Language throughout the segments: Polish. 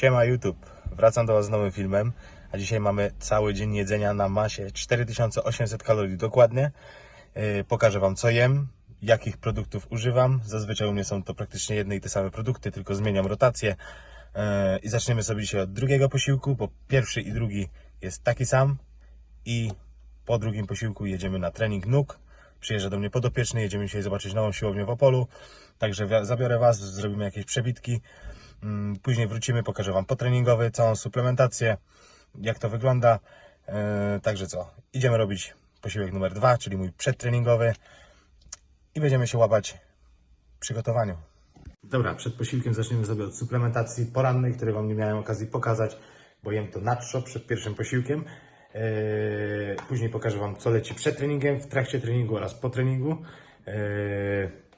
Siema YouTube, wracam do Was z nowym filmem, a dzisiaj mamy cały dzień jedzenia na masie 4800 kalorii dokładnie. Yy, Pokażę Wam co jem, jakich produktów używam. Zazwyczaj u mnie są to praktycznie jedne i te same produkty, tylko zmieniam rotację. Yy, I zaczniemy sobie dzisiaj od drugiego posiłku, bo pierwszy i drugi jest taki sam. I po drugim posiłku jedziemy na trening nóg. Przyjeżdża do mnie podopieczny, jedziemy dzisiaj zobaczyć nową siłownię w Opolu. Także zabiorę Was, zrobimy jakieś przebitki. Mm, Później wrócimy, pokażę Wam potreningowy, całą suplementację, jak to wygląda. Yy, Także co, idziemy robić posiłek numer dwa, czyli mój przedtreningowy i będziemy się łapać w przygotowaniu. Dobra, przed posiłkiem zaczniemy sobie od suplementacji porannej, której Wam nie miałem okazji pokazać, bo jem to nacho przed pierwszym posiłkiem. Yy, Później pokażę Wam, co leci przed treningiem, w trakcie treningu oraz po treningu. Yy,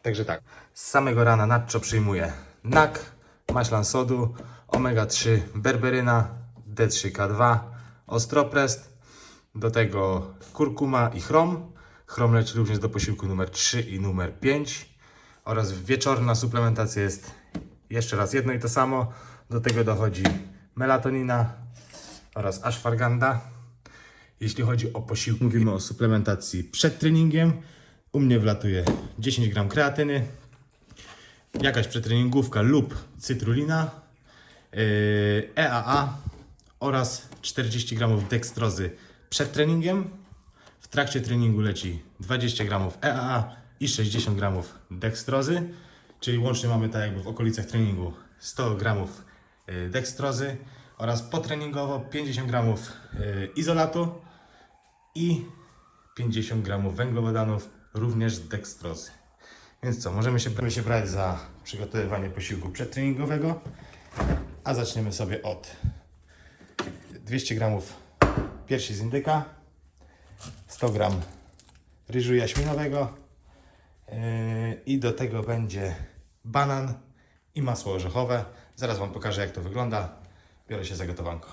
Także tak, z samego rana nacho przyjmuję NAK, maślan sodu, omega-3 berberyna, D3K2, ostroprest, do tego kurkuma i chrom. Chrom leci również do posiłku numer 3 i numer 5 oraz wieczorna suplementacja jest jeszcze raz jedno i to samo. Do tego dochodzi melatonina oraz ashwagandha. Jeśli chodzi o posiłki, mówimy o suplementacji przed treningiem. U mnie wlatuje 10 gram kreatyny, jakaś przetreningówka lub cytrulina, yy, EAA oraz 40 gramów dekstrozy przed treningiem. W trakcie treningu leci 20 gramów EAA i 60 gramów dekstrozy, czyli łącznie mamy tak jakby w okolicach treningu 100 gramów yy, dekstrozy oraz potreningowo 50 gramów yy, izolatu i 50 gramów węglowodanów, również z dekstrozy. Więc co, możemy się, możemy się brać za przygotowywanie posiłku przedtreningowego, a zaczniemy sobie od 200 gramów piersi z indyka, 100 gram ryżu jaśminowego yy, i do tego będzie banan i masło orzechowe. Zaraz Wam pokażę jak to wygląda. Biorę się za gotowanko.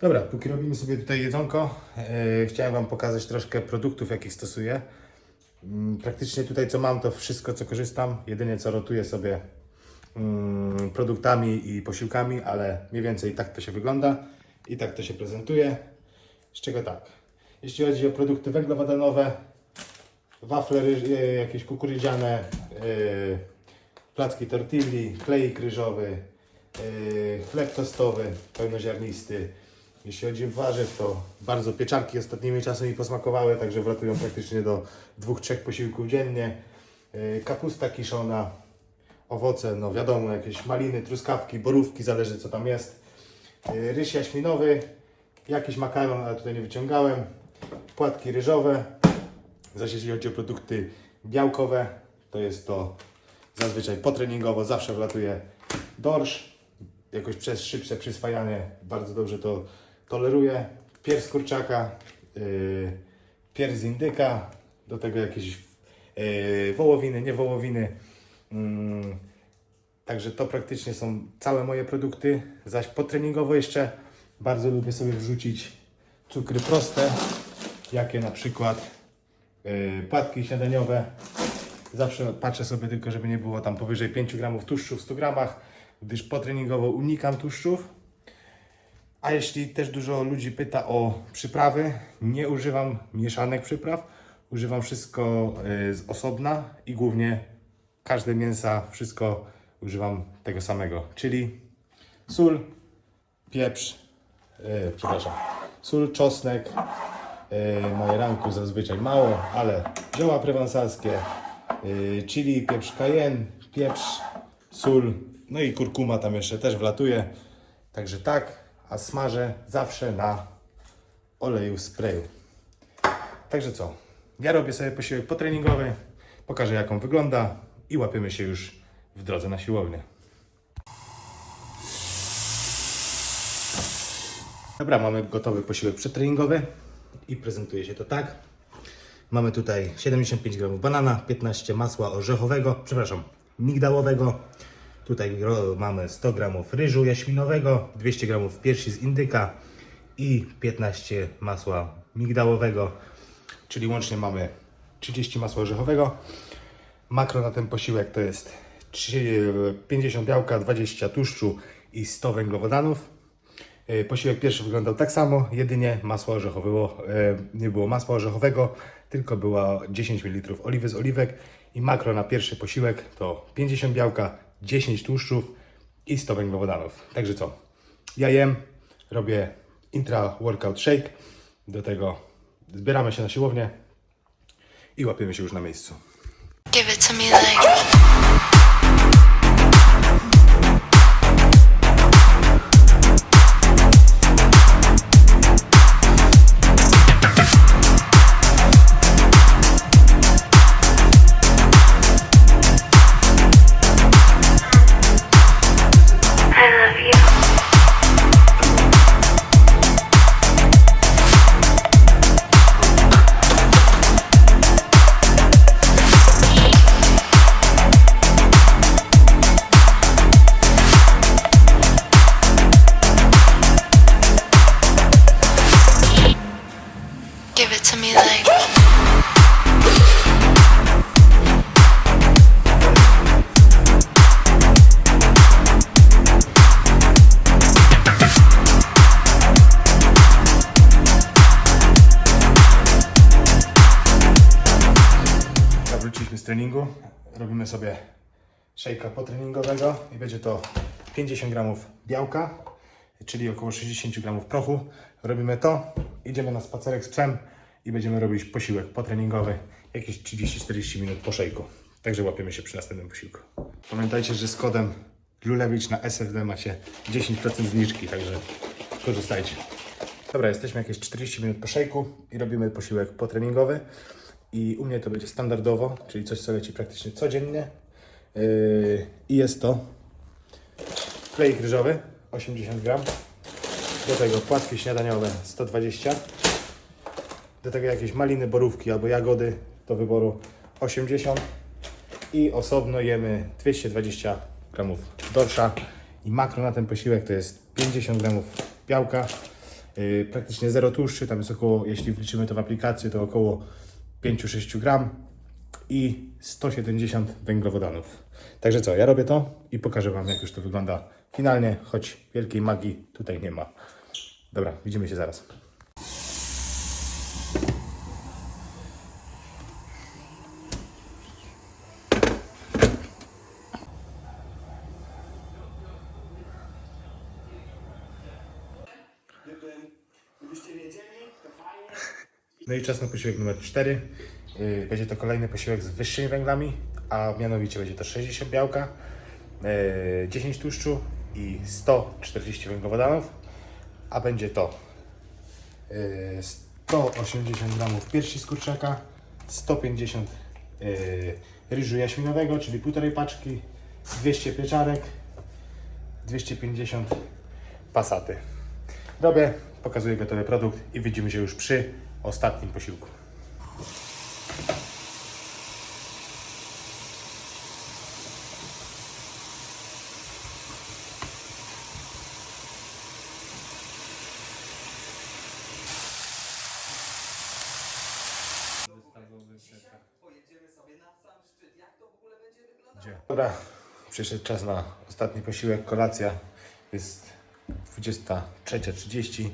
Dobra, póki robimy sobie tutaj jedzonko, yy, chciałem Wam pokazać troszkę produktów, jakich stosuję. Mm, Praktycznie tutaj co mam, to wszystko co korzystam. Jedynie co rotuję sobie mm, produktami i posiłkami, ale mniej więcej tak to się wygląda i tak to się prezentuje. Z czego tak? Jeśli chodzi o produkty węglowodanowe, wafle e, jakieś kukurydziane, e, placki tortilli, klejik ryżowy, e, chleb tostowy pełnoziarnisty. Jeśli chodzi o warzyw, to bardzo pieczarki ostatnimi czasy mi posmakowały, także wratują praktycznie do dwóch, trzech posiłków dziennie. E, Kapusta kiszona, owoce, no wiadomo, jakieś maliny, truskawki, borówki, zależy co tam jest. E, Ryż jaśminowy, jakiś makaron, ale tutaj nie wyciągałem. Płatki ryżowe. Zaś jeśli chodzi o produkty białkowe, to jest to zazwyczaj potreningowo, zawsze wlatuje dorsz. Jakoś przez szybsze przyswajanie bardzo dobrze to toleruję. Pierś z kurczaka, yy, pierś z indyka, do tego jakieś yy, wołowiny, nie wołowiny. Mm, Także to praktycznie są całe moje produkty. Zaś potreningowo jeszcze bardzo lubię sobie wrzucić cukry proste, jakie na przykład yy, płatki śniadaniowe. Zawsze patrzę sobie tylko, żeby nie było tam powyżej 5 gramów tłuszczu w 100 gramach, gdyż potreningowo unikam tłuszczów. A jeśli też dużo ludzi pyta o przyprawy, nie używam mieszanek przypraw. Używam wszystko y, z osobna i głównie każde mięsa, wszystko używam tego samego, czyli sól, pieprz, y, przepraszam, sól, czosnek, y, majeranku zazwyczaj mało, ale zioła prowansalskie, y, chili, pieprz cayenne, pieprz, sól, no i kurkuma tam jeszcze też wlatuje. Także tak, a smażę zawsze na oleju sprayu. Także co? Ja robię sobie posiłek potreningowy, pokażę jak on wygląda i łapiemy się już w drodze na siłownię. Dobra, mamy gotowy posiłek przedtreningowy i prezentuje się to tak. Mamy tutaj 75 g banana, 15 masła orzechowego, przepraszam, migdałowego. Tutaj mamy 100 g ryżu jaśminowego, 200 g piersi z indyka i 15 masła migdałowego, czyli łącznie mamy 30 masła orzechowego. Makro na ten posiłek to jest trzy- 50 białka, 20 tłuszczu i 100 węglowodanów. E, Posiłek pierwszy wyglądał tak samo, jedynie masła orzechowego, e, nie było masła orzechowego, tylko było 10 ml oliwy z oliwek i makro na pierwszy posiłek to 50 białka, 10 tłuszczów i 100 węglowodanów. Także co? Ja jem, robię intra workout shake, do tego zbieramy się na siłownię i łapiemy się już na miejscu. Give it to me like. To me z treningu. Robimy sobie szejka potreningowego i będzie to 50 gramów białka, czyli około 60 gramów prochu. Robimy to, idziemy na spacerek z psem i będziemy robić posiłek potreningowy, jakieś 30-40 minut po szejku. Także łapiemy się przy następnym posiłku. Pamiętajcie, że z kodem Lulewicz na SFD macie 10% zniżki, także korzystajcie. Dobra, jesteśmy jakieś 40 minut po szejku i robimy posiłek potreningowy. I u mnie to będzie standardowo, czyli coś, co leci praktycznie codziennie. Yy, I jest to klejek ryżowy 80 gram. Do tego płatki śniadaniowe 120. Do tego jakieś maliny, borówki albo jagody do wyboru 80. I osobno jemy 220 gramów dorsza. I makro na ten posiłek to jest 50 gramów białka. Yy, praktycznie zero tłuszczy, tam jest około, jeśli wliczymy to w aplikację, to około 5-6 gram i 170 węglowodanów. Także co, ja robię to i pokażę Wam, jak już to wygląda finalnie, choć wielkiej magii tutaj nie ma. Dobra, widzimy się zaraz. No i czas na posiłek numer 4. Yy, Będzie to kolejny posiłek z wyższymi węglami, a mianowicie będzie to 60 białka, yy, 10 tłuszczu i 140 węglowodanów, a będzie to yy, 180 gramów piersi z kurczaka, 150 yy, ryżu jaśminowego, czyli półtorej paczki, 200 pieczarek, 250 pasaty. Robię, pokazuję gotowy produkt i widzimy się już przy ostatnim posiłku. Dobra, przyszedł czas na ostatni posiłek, kolacja. Jest 23.30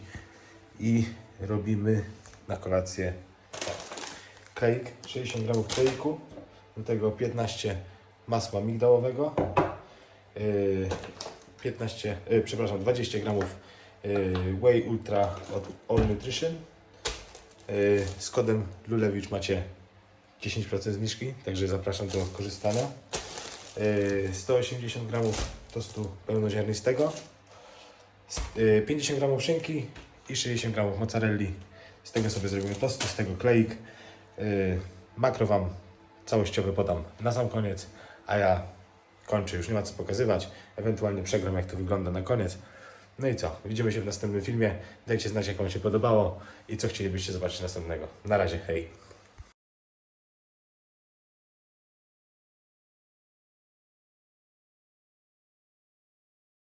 i robimy na kolację klejk, 60 gramów klejku, do tego 15 masła migdałowego, yy, 15, yy, przepraszam, 20 gramów yy, Whey Ultra od All Nutrition. Yy, Z kodem Lulewicz macie 10% zniżki, także zapraszam do korzystania. Yy, 180 gramów tostu pełnoziarnistego, yy, 50 gramów szynki i 60 gramów mozzarelli. Z tego sobie zrobimy tosty, z tego kleik. Yy, Makro Wam całościowy podam na sam koniec, a ja kończę, już nie ma co pokazywać. Ewentualnie przegram jak to wygląda na koniec. No i co? Widzimy się w następnym filmie. Dajcie znać jak Wam się podobało i co chcielibyście zobaczyć następnego. Na razie, hej!